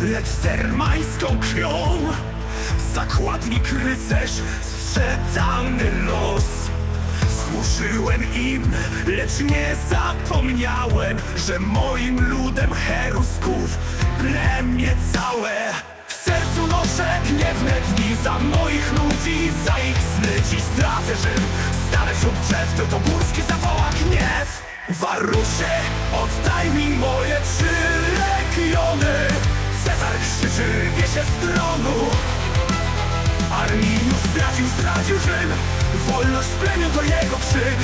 lecz zermańską krwią. Zakładnik rycerz, sprzedany los. Służyłem im, lecz nie zapomniałem Że moim ludem herusków plemię całe. W sercu noszę gniewne dni za moich ludzi Za ich sny. Dziś stracę Rzym Stanę wśród drzew, to to górski zawoła gniew. Warusie, oddaj mi moje z tronu Arminius zdradził, zdradził Rzym Wolność plemion to jego krzyk.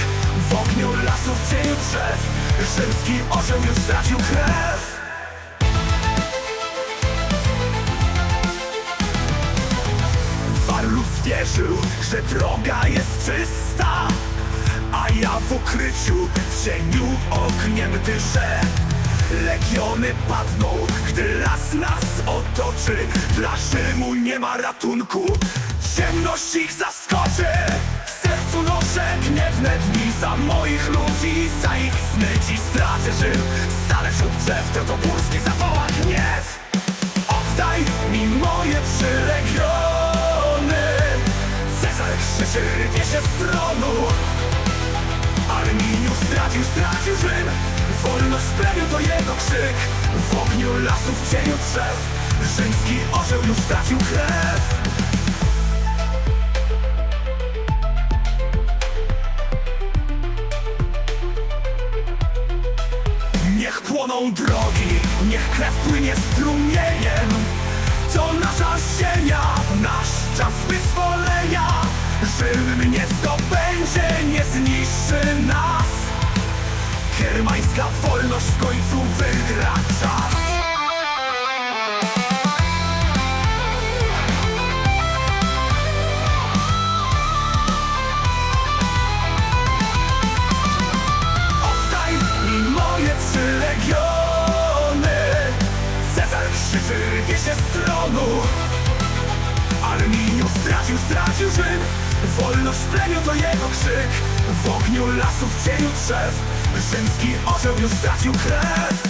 W ogniu lasów, w cieniu drzew. Rzymski orzeł już stracił krew. Warlus wierzył, że droga jest czysta A ja w ukryciu, w cieniu ogniem dyszę Padną, gdy las nas otoczy Dla Rzymu nie ma ratunku, ciemność ich zaskoczy W sercu noszę gniewne dni za moich ludzi Za ich sny dziś stracę Rzym Stanę wśród drzew, górski zawoła gniew. Oddaj mi moje trzy legiony Cezar krzyczy, wie się z tronu. Arminius zdradził, stracił Rzym Wolność plemion to jego krzyk. W ogniu lasów, w cieniu drzew. Rzymski orzeł już stracił krew. Niech płoną drogi, niech krew płynie strumieniem. To nasza ziemia, nasz czas wyzwolenia. Rzym nie zdobędzie, nie zniszczy nas Germańska wolność w końcu wygra czas. Oddaj mi moje trzy legiony. Cezar krzyczy, wie się z tronu. Arminius stracił, stracił Rzym Wolność plemion to jego krzyk. W ogniu lasów, w cieniu drzew Rzymski orzeł już stracił krew.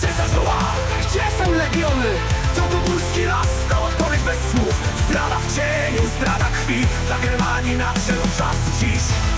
Cesarz woła, gdzie są legiony? To górski las, to odpowiedź bez słów? Zdrada w cieniu, zdrada krwi. Dla Germanii nadszedł czas dziś